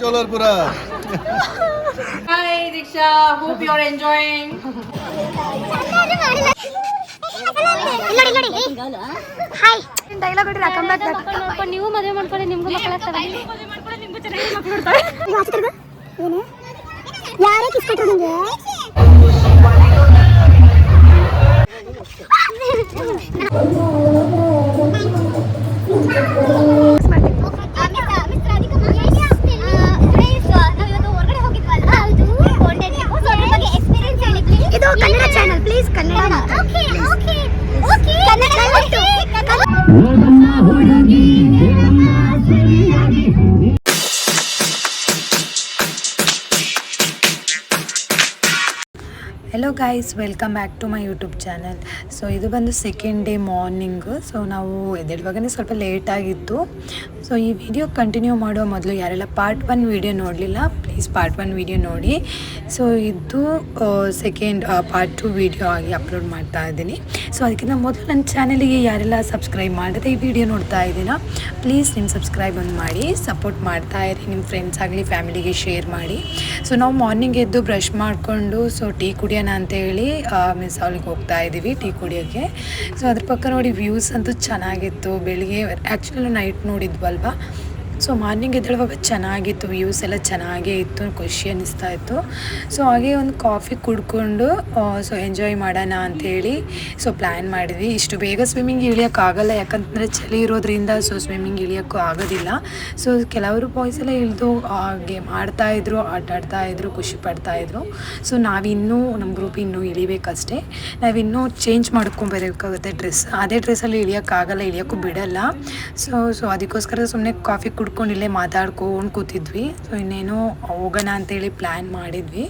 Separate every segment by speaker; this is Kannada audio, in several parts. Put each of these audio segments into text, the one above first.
Speaker 1: ಚೋಲರ್ಪುರ
Speaker 2: Hi Diksha, hope you're enjoying.
Speaker 3: Hi dialogue ಹೊಡಿ ಕಂಬ್ಯಾಕ್
Speaker 4: ಮಾಡ್ಕೊಂಡು ನೀವು ಮದುವೆ ಮಾಡ್ಕೊಳ್ಳಿ ನಿಮ್ಗೂ ಮಕ್ಕಳಾಗ್ತವೆ
Speaker 3: ಏನು ಯಾರೇ ಕಿಸ್ಕೊಟ್ರು ನಿಂಗೆ ಇದು please Kannada
Speaker 5: hello guys welcome back to my YouTube channel so ಇದು ಬಂದು ಸೆಕೆಂಡ್ ಡೇ ಮಾರ್ನಿಂಗು ಸೊ ನಾವು ಎದ್ದೇಳುವಾಗನೇ ಸ್ವಲ್ಪ ಲೇಟ್ ಆಗಿತ್ತು. ಸೊ ಈ ವಿಡಿಯೋ ಕಂಟಿನ್ಯೂ ಮಾಡುವ ಮೊದಲು ಯಾರೆಲ್ಲ ಪಾರ್ಟ್ ಒನ್ ವಿಡಿಯೋ ನೋಡಲಿಲ್ಲ ಪ್ಲೀಸ್ ಪಾರ್ಟ್ ಒನ್ ವಿಡಿಯೋ ನೋಡಿ. ಸೊ ಇದು ಸೆಕೆಂಡ್ ಪಾರ್ಟ್ ಟು ವಿಡಿಯೋ ಆಗಿ ಅಪ್ಲೋಡ್ ಮಾಡ್ತಾ ಇದ್ದೀನಿ. ಸೊ ಅದಕ್ಕಿಂತ ಮೊದಲು ನನ್ನ ಚಾನಲಿಗೆ ಯಾರೆಲ್ಲ ಸಬ್ಸ್ಕ್ರೈಬ್ ಮಾಡಿದ್ರೆ ಈ ವಿಡಿಯೋ ನೋಡ್ತಾ ಇದ್ದೀನ ಪ್ಲೀಸ್ ನಿಮ್ಮ ಸಬ್ಸ್ಕ್ರೈಬ್ ಒಂದು ಮಾಡಿ ಸಪೋರ್ಟ್ ಮಾಡ್ತಾ ಇರಿ ನಿಮ್ಮ ಫ್ರೆಂಡ್ಸ್ ಆಗಲಿ ಫ್ಯಾಮಿಲಿಗೆ ಶೇರ್ ಮಾಡಿ. ಸೊ ನಾವು ಮಾರ್ನಿಂಗ್ ಎದ್ದು ಬ್ರಷ್ ಮಾಡಿಕೊಂಡು ಸೊ ಟೀ ಕುಡಿಯೋಣ ಅಂತೇಳಿ ಮೀನ್ಸ್ ಅವ್ಳಿಗೆ ಹೋಗ್ತಾ ಇದ್ದೀವಿ ಟೀ ಕುಡಿಯೋಕ್ಕೆ ಸೊ ಅದ್ರ ಪಕ್ಕ ನೋಡಿ ವ್ಯೂಸ್ ಅಂತೂ ಚೆನ್ನಾಗಿತ್ತು. ಬೆಳಿಗ್ಗೆ ಆ್ಯಕ್ಚುಲಿ ನೈಟ್ ನೋಡಿದ್ವಲ್ವಾ? ಸೊ ಮಾರ್ನಿಂಗ್ ಎದ್ದೇಳುವಾಗ ಚೆನ್ನಾಗಿತ್ತು ವ್ಯೂಸ್ ಎಲ್ಲ ಚೆನ್ನಾಗೇ ಇತ್ತು, ಖುಷಿ ಅನ್ನಿಸ್ತಾ ಇತ್ತು. ಸೊ ಹಾಗೆ ಒಂದು ಕಾಫಿ ಕುಡ್ಕೊಂಡು ಸೊ ಎಂಜಾಯ್ ಮಾಡೋಣ ಅಂಥೇಳಿ ಸೊ ಪ್ಲ್ಯಾನ್ ಮಾಡಿದ್ವಿ. ಇಷ್ಟು ಬೇಗ ಸ್ವಿಮ್ಮಿಂಗ್ ಇಳಿಯೋಕ್ಕಾಗಲ್ಲ, ಯಾಕಂತಂದರೆ ಚಳಿ ಇರೋದ್ರಿಂದ ಸೊ ಸ್ವಿಮ್ಮಿಂಗ್ ಇಳಿಯೋಕ್ಕೂ ಆಗೋದಿಲ್ಲ. ಸೊ ಕೆಲವರು ಬಾಯ್ಸ್ ಎಲ್ಲ ಇಳಿದು ಗೇಮ್ ಮಾಡ್ತಾಯಿದ್ರು ಆಟ ಆಡ್ತಾಯಿದ್ರು ಖುಷಿ ಪಡ್ತಾಯಿದ್ರು ಸೊ ನಾವಿನ್ನೂ ನಮ್ಮ ಗ್ರೂಪ್ ಇನ್ನೂ ಇಳಿಬೇಕಷ್ಟೇ. ನಾವಿನ್ನೂ ಚೇಂಜ್ ಮಾಡ್ಕೊಂಬರಬೇಕಾಗುತ್ತೆ ಡ್ರೆಸ್ ಅದೇ ಡ್ರೆಸ್ಸಲ್ಲಿ ಇಳಿಯೋಕ್ಕಾಗಲ್ಲ, ಇಳಿಯೋಕ್ಕೂ ಬಿಡಲ್ಲ. ಸೊ ಸೊ ಅದಕ್ಕೋಸ್ಕರ ಸುಮ್ಮನೆ ಕಾಫಿ ಕುಡ್ಕೊಂಡು ಇಲ್ಲೇ ಮಾತಾಡ್ಕೊಂಡು ಕೂತಿದ್ವಿ. ಸೊ ಇನ್ನೇನೋ ಹೋಗೋಣ ಅಂತೇಳಿ ಪ್ಲ್ಯಾನ್ ಮಾಡಿದ್ವಿ.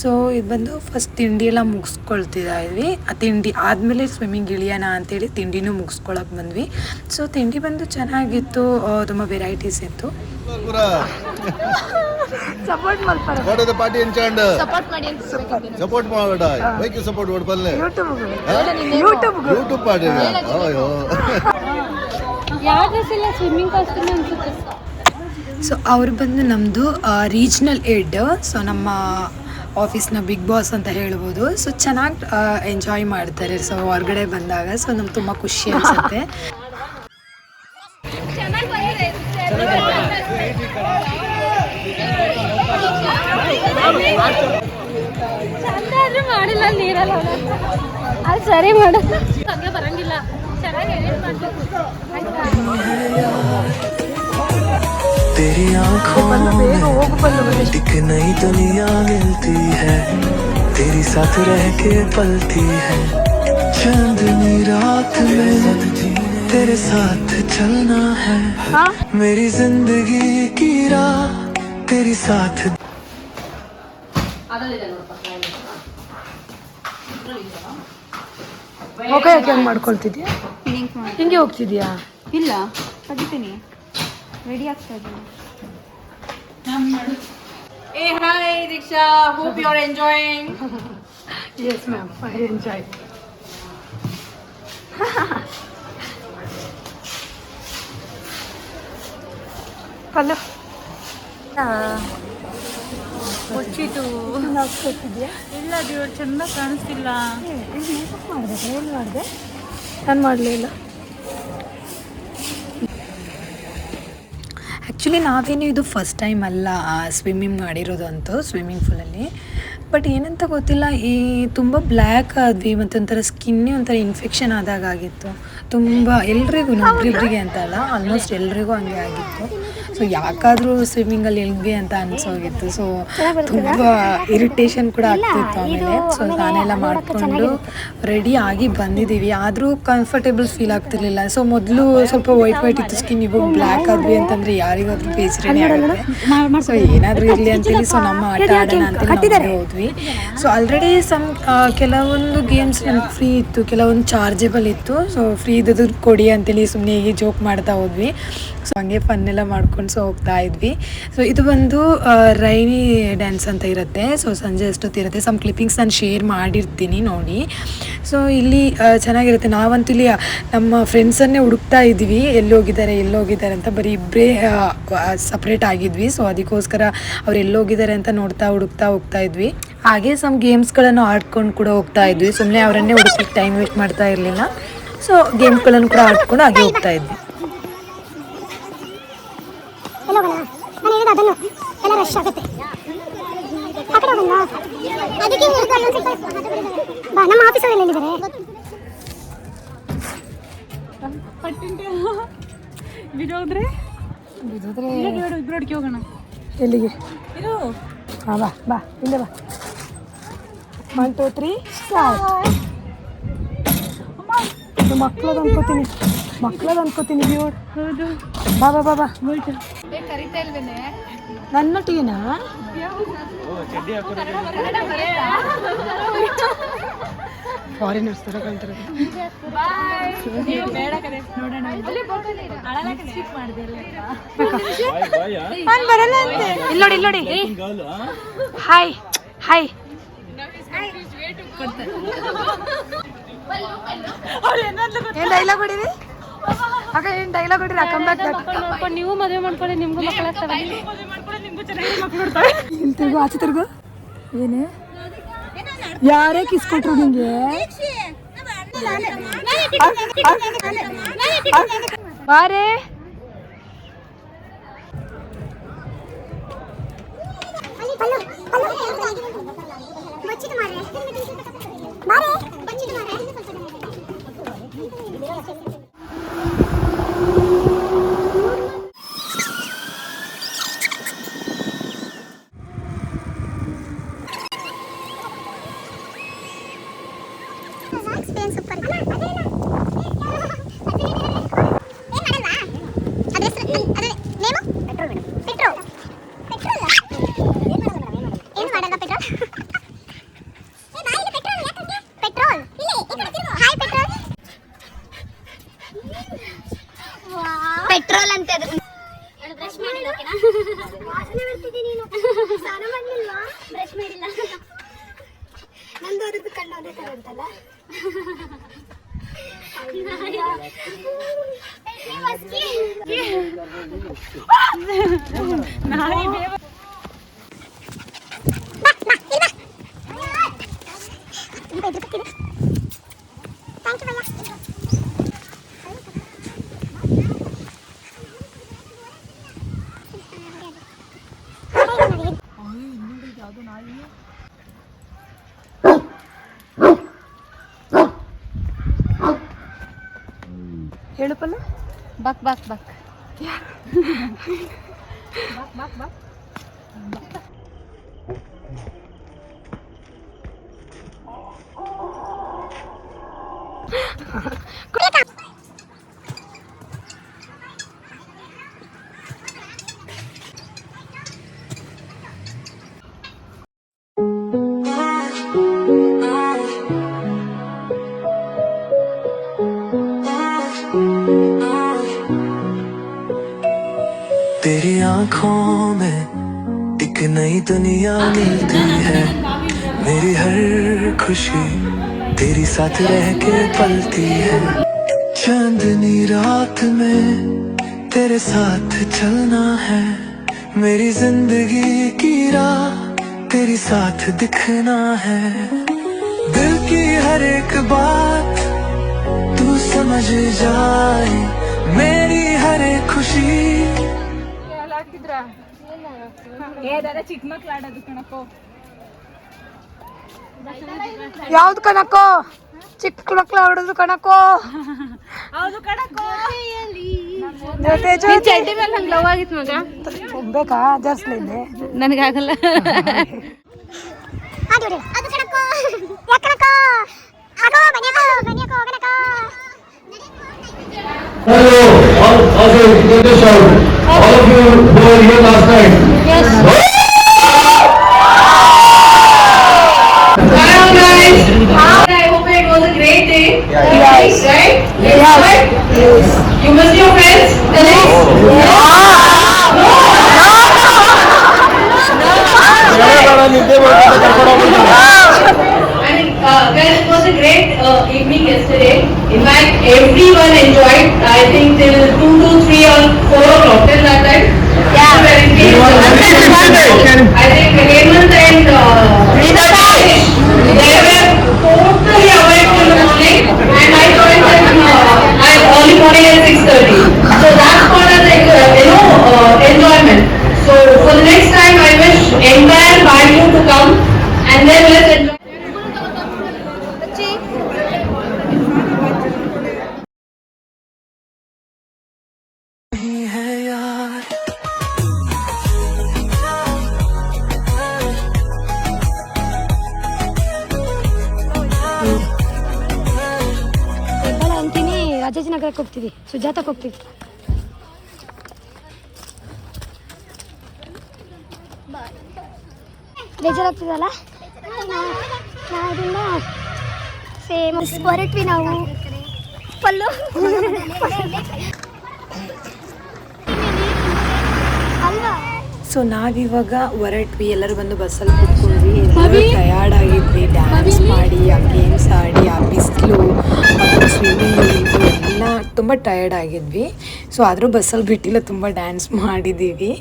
Speaker 5: ಸೊ ಇದು ಬಂದು ಫಸ್ಟ್ ತಿಂಡಿ ಎಲ್ಲ ಮುಗಿಸ್ಕೊಳ್ತಿದ್ದ ಇದ್ವಿ ಆ ತಿಂಡಿ ಆದಮೇಲೆ ಸ್ವಿಮ್ಮಿಂಗ್ ಇಳಿಯೋಣ ಅಂತೇಳಿ ತಿಂಡಿನೂ ಮುಗಿಸ್ಕೊಳಕ್ಕೆ ಬಂದ್ವಿ. ಸೊ ತಿಂಡಿ ಬಂದು ಚೆನ್ನಾಗಿತ್ತು. ತುಂಬ ವೆರೈಟೀಸ್ ಇತ್ತು.
Speaker 3: ಸಪೋರ್ಟ್ ಮಾಡ್ತಾರೆ
Speaker 1: ಪಾರ್ಟಿ ಎಂಚಾಂಡ್
Speaker 2: Support ಮಾಡಿ ಅಂತ
Speaker 1: ಸಪೋರ್ಟ್ ಮಾಡೋಡ ಬೈಕ್ ಸಪೋರ್ಟ್ ಮಾಡ್ಬಲ್ಲೆ
Speaker 3: ಯೂಟ್ಯೂಬ್ ಯೂಟ್ಯೂಬ್
Speaker 1: ಯೂಟ್ಯೂಬ್ ಪಾರ್ಟಿ ಅಯ್ಯೋ.
Speaker 4: ಸ್ವಿಮ್ಮಿಂಗ್ ಕಾಸ್ಟ್ಯೂಮ್ ಅನ್ಸುತ್ತೆ?
Speaker 5: ಸೊ ಅವ್ರು ಬಂದು ನಮ್ಮದು ರೀಜ್ನಲ್ ಏಡ್ ಸೊ ನಮ್ಮ ಆಫೀಸ್ನ ಬಿಗ್ ಬಾಸ್ ಅಂತ ಹೇಳ್ಬೋದು. ಸೊ ಚೆನ್ನಾಗಿ ಎಂಜಾಯ್ ಮಾಡ್ತಾರೆ. ಸೊ ಹೊರಗಡೆ ಬಂದಾಗ. ಸೊ ನಮ್ಗೆ ತುಂಬ ಖುಷಿ ಅನಿಸುತ್ತೆ.
Speaker 4: ಮಾಡಿಲ್ಲ ನೀರಲ್ಲ ಅದು ಸರಿ ಮಾಡು ಹಂಗೆ ಬರಂಗಿಲ್ಲ ಚೆನ್ನಾಗಿ ಮಾಡ್ಬೇಕು
Speaker 6: तेरी आंखों में एक नई दुनिया मिलती है तेरी साथ रह के पलती है चांदनी रात में तेरे साथ चलना है मेरी जिंदगी की राह तेरी साथ
Speaker 5: ಓಕೆ ಯಾಕೆ ಹಂಗೆ ಮಾಡ್ಕೊಳ್ತಿದ್ಯಾ ಹಿಂಗೆ ಹೋಗ್ತಿದ್ಯಾ
Speaker 2: ಇಲ್ಲ ತೆಗಿತೀನಿ ರೆಡಿ ಆಗ್ತಾ ಇದ್ದೀನಿ. ಏ hi Diksha. Hope you're enjoying
Speaker 5: yes ma'am I enjoy
Speaker 3: ಪಲ್ಲು
Speaker 2: ಇಲ್ಲ ದೇವ್ರು ಚೆಂದ ಕಾಣಿಸ್ತಿಲ್ಲ.
Speaker 3: ಏನು ಮಾಡಿದೆ? ನಾನು ಮಾಡಲಿಲ್ಲ
Speaker 5: ಆ್ಯಕ್ಚುಲಿ ನಾವೇನು ಇದು ಫಸ್ಟ್ ಟೈಮ್ ಅಲ್ಲ ಸ್ವಿಮ್ಮಿಂಗ್ ಮಾಡಿರೋದು ಅಂತೂ ಸ್ವಿಮ್ಮಿಂಗ್ ಫೂಲಲ್ಲಿ ಬಟ್ ಏನಂತ ಗೊತ್ತಿಲ್ಲ, ಈ ತುಂಬ ಬ್ಲ್ಯಾಕ್ ಆದ್ವಿ ಮತ್ತು ಒಂಥರ ಸ್ಕಿನ್ನೇ ಒಂಥರ ಇನ್ಫೆಕ್ಷನ್ ಆದಾಗ ಆಗಿತ್ತು ತುಂಬ ಎಲ್ರಿಗೂ, ಒಬ್ರಿಬ್ರಿಗೆ ಅಂತ ಅಲ್ಲ, ಆಲ್ಮೋಸ್ಟ್ ಎಲ್ರಿಗೂ ಹಂಗೆ ಆಗಿತ್ತು. ಸೊ ಯಾಕಾದರೂ ಸ್ವಿಮ್ಮಿಂಗಲ್ಲಿ ಹೆಂಗೆ ಅಂತ ಅನ್ಸೋಗಿತ್ತು. ಸೊ ತುಂಬ ಇರಿಟೇಷನ್ ಕೂಡ ಆಗ್ತಿತ್ತು ಆಮೇಲೆ. ಸೊ ನಾನೆಲ್ಲ ಮಾಡಿಕೊಂಡು ರೆಡಿ ಆಗಿ ಬಂದಿದ್ದೀವಿ. ಆದರೂ ಕಂಫರ್ಟೇಬಲ್ ಫೀಲ್ ಆಗ್ತಿರ್ಲಿಲ್ಲ. ಸೊ ಮೊದಲು ಸ್ವಲ್ಪ ವೈಟ್ ವೈಟ್ ಇತ್ತು. ಸ್ಕಿನ್ ಇವಾಗ ಬ್ಲ್ಯಾಕ್ ಆದ್ವಿ ಅಂತಂದ್ರೆ ಯಾರಿಗಾದ್ರೂ ಬೇಸರನೇ ಆಗುತ್ತೆ. ಸೊ ಏನಾದರೂ ಇರಲಿ ಅಂತೇಳಿ. ಸೊ ನಮ್ಮ ಆಟ ಆಡೋಣ ಅಂತ ಹೇಳಿ ಹೋದ್ವಿ. ಸೊ ಆಲ್ರೆಡಿ ಸಮ್ ಕೆಲವೊಂದು ಗೇಮ್ಸ್ ನಮ್ಗೆ ಫ್ರೀ ಇತ್ತು. ಕೆಲವೊಂದು ಚಾರ್ಜೇಬಲ್ ಇತ್ತು. ಸೊ ಫ್ರೀ ಇದ್ದದ್ದು ಕೊಡಿ ಅಂತೇಳಿ ಸುಮ್ಮನೆ ಹೀಗೆ ಜೋಕ್ ಮಾಡ್ತಾ ಹೋದ್ವಿ. ಸೊ ಹಂಗೆ ಫನ್ ಎಲ್ಲ ಮಾಡ್ಕೊಂಡು ಸೊ ಹೋಗ್ತಾ ಇದ್ವಿ. ಸೊ ಇದು ಬಂದು ರೈನಿ ಡ್ಯಾನ್ಸ್ ಅಂತ ಇರುತ್ತೆ. ಸೊ ಸಂಜೆ ಅಷ್ಟೊತ್ತಿರುತ್ತೆ ಸಮ್ ಕ್ಲಿಪ್ಪಿಂಗ್ಸ್ ನಾನು ಶೇರ್ ಮಾಡಿರ್ತೀನಿ ನೋಡಿ. ಸೊ ಇಲ್ಲಿ ಚೆನ್ನಾಗಿರುತ್ತೆ. ನಾವಂತೂ ಇಲ್ಲಿ ನಮ್ಮ ಫ್ರೆಂಡ್ಸನ್ನೇ ಹುಡುಕ್ತಾ ಇದ್ವಿ ಎಲ್ಲಿ ಹೋಗಿದ್ದಾರೆ ಎಲ್ಲಿ ಹೋಗಿದ್ದಾರೆ ಅಂತ ಬರೀ ಇಬ್ಬರೇ ಸಪ್ರೇಟ್ ಆಗಿದ್ವಿ. ಸೊ ಅದಕ್ಕೋಸ್ಕರ ಅವ್ರು ಎಲ್ಲಿ ಹೋಗಿದ್ದಾರೆ ಅಂತ ನೋಡ್ತಾ, ಹುಡುಕ್ತಾ ಹೋಗ್ತಾ ಇದ್ವಿ. ಹಾಗೆ ಸಮ್ ಗೇಮ್ಸ್ಗಳನ್ನು ಆಡ್ಕೊಂಡು ಕೂಡ ಹೋಗ್ತಾ ಇದ್ವಿ. ಸುಮ್ಮನೆ ಅವರನ್ನೇ ಹುಡುಕಿ ಟೈಮ್ ವೇಸ್ಟ್ ಮಾಡ್ತಾ ಇರಲಿಲ್ಲ. ಸೊ ಗೇಮ್ಸ್ಗಳನ್ನು ಕೂಡ ಆಡ್ಕೊಂಡು ಹಾಗೆ ಹೋಗ್ತಾ ಇದ್ವಿ
Speaker 3: ಎಲ್ಲ ಹೋಗೋಣ ನಾನು ಅದನ್ನು ಎಲ್ಲ ರಶ್ ಆಗುತ್ತೆ. ಆ ಕಡೆ ಹೋಗೋಣ. ಅದಕ್ಕೆ ಬಾ ನಮ್ಮ ಆಫೀಸ್ ಅವ್ರು ಎಲ್ಲಿದ್ದಾರೆ?
Speaker 4: ಬಿಡೋದ್ರೆ ಇಬ್ರೊಡ್ಗೆ ಹೋಗೋಣ.
Speaker 3: ಎಲ್ಲಿಗೆ? ಹಾಂ ಬಾ ಬಾ ಇಲ್ಲೇ ಬಾ. ಒನ್ ಟೂ ತ್ರೀ ಮಕ್ಳದ್ ಅನ್ಕೋತೀನಿ. ಮಕ್ಳದ್ ಅನ್ಕೋತೀನಿ ಬ್ಯೂಡ್
Speaker 4: ಹೌದು.
Speaker 3: ಬಾ ಬಾ ಬಾ ಬಾ.
Speaker 4: ಕರಿತಾ ಇಲ್ವೇನೆ?
Speaker 3: ನನ್ನ ಟೀನಾ? ಫಾರಿನರ್ಸ್
Speaker 4: ತರ ಸ್ಕಿಪ್ ಮಾಡಿದೆ
Speaker 3: ಬರಲ್ಲ ಅಂತೆ. ಇಲ್ಲಿ ನೋಡಿ ಇಲ್ಲಿ ನೋಡಿ. ಹಾಯ್ ಹಾಯ್ ಏನ್ ಡೈಲಾಗ್ ಹೊಡಿರಿ ಅಕ್ಕ ಏನ್ ಡೈಲಾಗ್ ಹೊಡಿರಿ? ಕಂಬ್ಯಾಕ್
Speaker 4: ಮಕ್ಕಳು ನೋಡ್ಕೊಂಡು ನೀವು ಮದುವೆ ಮಾಡ್ಕೊಳ್ಳಿ ನಿಮ್ಗೂ ಮಕ್ಕಳಾಗ್ತವೆ
Speaker 3: ಇಲ್ಲಿ ತಿರ್ಗು ಆಚೆ ತಿರ್ಗು. ಏನೇ? ಯಾರೇ ಕಿಸ್ಕೊಟ್ರು ನಿಂಗೆ? ಬಾರೇ.
Speaker 7: ಪೆಟ್ರೋಲ್ ಅಂತ ಅದು ಬ್ರಷ್ ಮಾಡಿಲ್ಲ ವಾಸನೆ ಬರ್ತಿದೆ ನೀನು ಸ್ನಾನ ಮಾಡಿಲ್ವಾ ಬ್ರಷ್ ಮಾಡಿಲ್ಲ ನಂದು ಅದಕ್ಕೆ ಕಣ್ಣು ಅದೇ ತರ ಅಂತಲ್ಲ
Speaker 3: ಹೇಳು ಪಲ್ಲ
Speaker 4: ಬಕ್ ಬಕ್ ಬಕ್
Speaker 6: bắt bắt bắt दुनिया मिलती है। मेरी हर खुशी तेरी साथ रह के पलती है। चांदनी रात में तेरे साथ चलना है। मेरी ज़िंदगी की राह तेरी साथ दिखना है। दिल की हर एक बात तू समझ जाए। मेरी हर
Speaker 3: ಯಾವ್ದು ಕಣಕ್ಕೋ ಚಿಕ್ಕ ಮಕ್ಳು ಆಡೋದು ಕಣಕ್ಕೋ
Speaker 4: ಜೊತೆ
Speaker 3: ಜೊತೆ ಚಡ್ಡಿ
Speaker 4: ನನಗಾಗಲ್ಲ
Speaker 8: of you who were here last night. Yes.
Speaker 9: I hope it was a great day. Yeah. Right? Yes. You your friends. Yes. Everyone enjoyed.
Speaker 3: I think they It's I think ನಗರಕ್ಕೆ ಹೋಗ್ತೀವಿ. ಸುಜಾತಕ್ಕೆ ಹೋಗ್ತೀವಿ. ಬೇಜಾರಾಗ್ತಿದಲ್ಲ ಸೇಮ್ ಹೊರಟ್ವಿ ನಾವು. ಪಲ್ಲು.
Speaker 5: ಸೊ ನಾವಿವಾಗ ಹೊರಟ್ವಿ. ಎಲ್ಲರೂ ಬಂದು ಬಸ್ಸಲ್ಲಿ ಕೂತ್ಕೊಂಡ್ವಿ. ಎಲ್ಲರೂ ಟಯರ್ಡ್ ಆಗಿದ್ವಿ. ಡ್ಯಾನ್ಸ್ ಮಾಡಿ ಆ ಗೇಮ್ಸ್ ಆಡಿ ಆ ಬಿಸಿಲು ಸ್ವಿಮ್ಮಿಂಗ್ ಎಲ್ಲ ತುಂಬ ಟಯರ್ಡ್ ಆಗಿದ್ವಿ ಸೊ ಆದರೂ ಬಸ್ಸಲ್ಲಿ ಬಿಟ್ಟಿಲ್ಲ ತುಂಬ ಡ್ಯಾನ್ಸ್ ಮಾಡಿದ್ದೀವಿ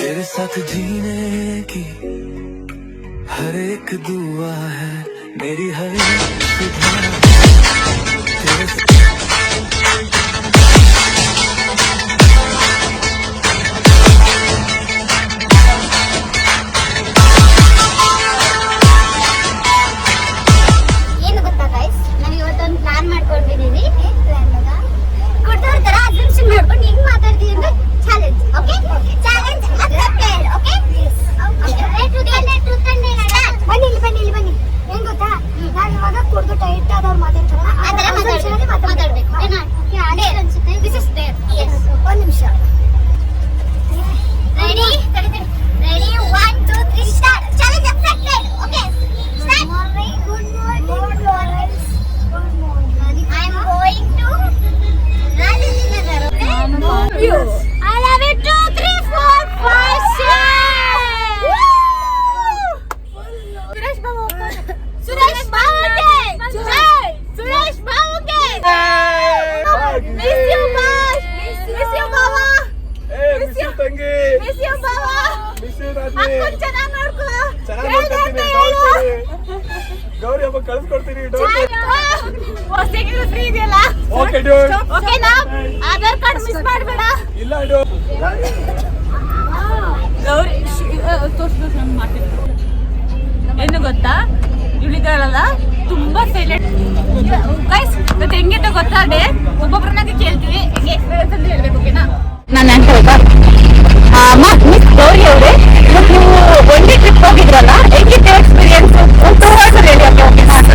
Speaker 6: तेरे साथ जीने की हर एक दुआ है मेरी हर
Speaker 7: Good. Good. I'm going to You. I love it. Two, three, four, five, six. Suresh Suresh Suresh Miss you, Bash. Miss you, Baba. Miss you, Tangi. Miss you, Baba. Miss you, Radhi.
Speaker 8: Gauri ಹಬ್ಬ ಕಳ್ಸ್ಕೊಡ್ತೀನಿ ಓಕೆ
Speaker 7: ಓಕೆನಾ ಆಧಾರ್ ಕಾರ್ಡ್ ಮಿಸ್ ಮಾಡಬೇಡ.
Speaker 8: ಇಲ್ಲ
Speaker 4: ಏನು ಗೊತ್ತಾ? ಇವಳಿದಾಳಲ್ಲ ತುಂಬಾ ಸೈಲೆಂಟ್ ಗೈಸ್ ಮತ್ತೆ ಹೆಂಗೆ ಗೊತ್ತಾದೆ ಒಬ್ಬೊಬ್ರನ್ನಾಗಿ ಕೇಳ್ತೀವಿ. ಹೆಂಗೆ? ಅಂತ ಹೇಳ್ಬೇಕು ಓಕೆನಾ? ನಾನು ಅಂತ ಗೊತ್ತಾ ಮಿಸ್ ಗೌರಿ ಅವರೇ. ನೀವು ಡೇ ಟ್ರಿಪ್ ಹೋಗಿದ್ರಲ್ಲ? ಹೆಂಗಿತ್ತು ಎಕ್ಸ್ಪೀರಿಯನ್ಸ್ ಒಂದು ಟೂ ಅವರ್ಸ್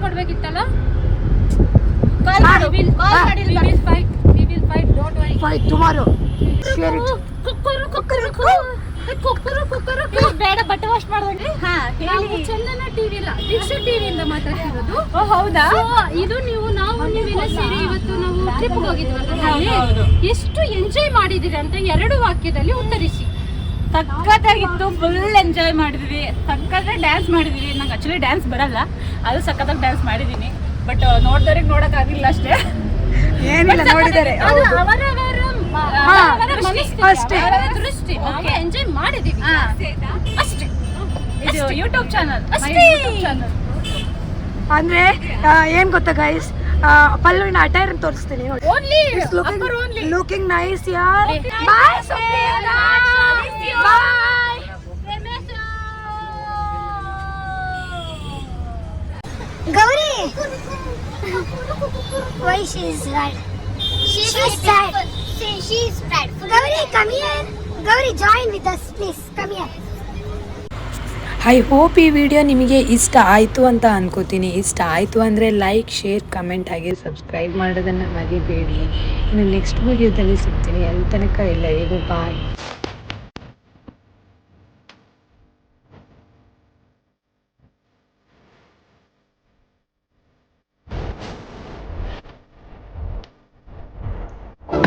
Speaker 4: ಕೊಡ್ಬೇಕಿತ್ತಲ್ಲ? ಕಾಲ್ ಮಾಡು. ಕಾಲ್ ಮಾಡಿ we will fight we will fight don't worry
Speaker 3: fight tomorrow
Speaker 4: cooker cooker
Speaker 7: cooker cooker. ಬೇಡ ಬಟ್ಟೆ ವಾಶ್ ಮಾಡ್ದಂಗೆ ಹಾ ನಾವು ಚಂದನ ಟಿವಿ ಇಲ್ಲ ದೀಕ್ಷಾ ಇಂದ ಮಾತಾಡ್ತಿರೋದು ಓ ಹೌದಾ? ಇದು ನೀವು ನಾವು ನೀವೆಲ್ಲ ಸೇರಿ ಇವತ್ತು ನಾವು ಟ್ರಿಪ್ ಹೋಗಿದ್ವಲ್ಲ ಎಷ್ಟು ಎಂಜಾಯ್ ಮಾಡಿದಿರಿ ಅಂತ ಎರಡು ವಾಕ್ಯದಲ್ಲಿ ಉತ್ತರಿಸಿ.
Speaker 4: ಸಖತ್ತಾಗಿತ್ತು ಫುಲ್ ಎಂಜಾಯ್ ಮಾಡಿದ್ವಿ. ಸಖತ್ತಾಗಿ ಡ್ಯಾನ್ಸ್ ಮಾಡಿದ್ವಿ. ನಂಗೆ ಆ್ಯಕ್ಚುಲಿ ಡ್ಯಾನ್ಸ್ ಬರಲ್ಲ. ಅದು ಸಖತ್ತಾಗಿ ಡ್ಯಾನ್ಸ್ ಮಾಡಿದ್ದೀನಿ ಬಟ್ ನೋಡ್ದವ್ರಿಗೆ ನೋಡೋಕ್ಕಾಗಿಲ್ಲ ಅಷ್ಟೇ.
Speaker 5: ಏನಿಲ್ಲ ನೋಡಿದ್ದಾರೆ. ಅಷ್ಟೇ.
Speaker 7: ದೃಷ್ಟಿ. ಎಂಜಾಯ್ ಮಾಡಿದೀವಿ. ಅಷ್ಟೇ.
Speaker 4: ಇದು ಯೂಟ್ಯೂಬ್ ಚಾನಲ್
Speaker 7: ಅಷ್ಟೇ.
Speaker 4: ಚಾನಲ್
Speaker 5: ಅಂದ್ರೆ ಏನ್ ಗೊತ್ತಾ ಗೈಸ್ ಪಲ್ಲುವಿನ ಅಟೈರ್ ತೋರಿಸ್ತೀನಿ.
Speaker 7: ಓನ್ಲಿ
Speaker 5: ಲುಕಿಂಗ್ ನೈಸ್ ಯಾರ್? Bye
Speaker 3: Gauri she she is right she is sad she is sad Gauri come here Gauri join with us please. Come here
Speaker 5: I hope ಈ ವಿಡಿಯೋ ನಿಮಗೆ ಇಷ್ಟ ಆಯಿತು ಅಂತ ಅನ್ಕೋತೀನಿ. ಇಷ್ಟ ಆಯಿತು ಅಂದರೆ ಲೈಕ್ ಶೇರ್ ಕಮೆಂಟ್ ಆಗಿ ಸಬ್ಸ್ಕ್ರೈಬ್ ಮಾಡೋದನ್ನು ಮರಿಬೇಡಿ. ಇನ್ನು ನೆಕ್ಸ್ಟ್ ವಿಡಿಯೋದಲ್ಲಿ ಸಿಗ್ತೀನಿ. ಅಲ್ಲಿ ತನಕ ಎಲ್ಲರಿಗೂ ಈಗ ಬಾಯ್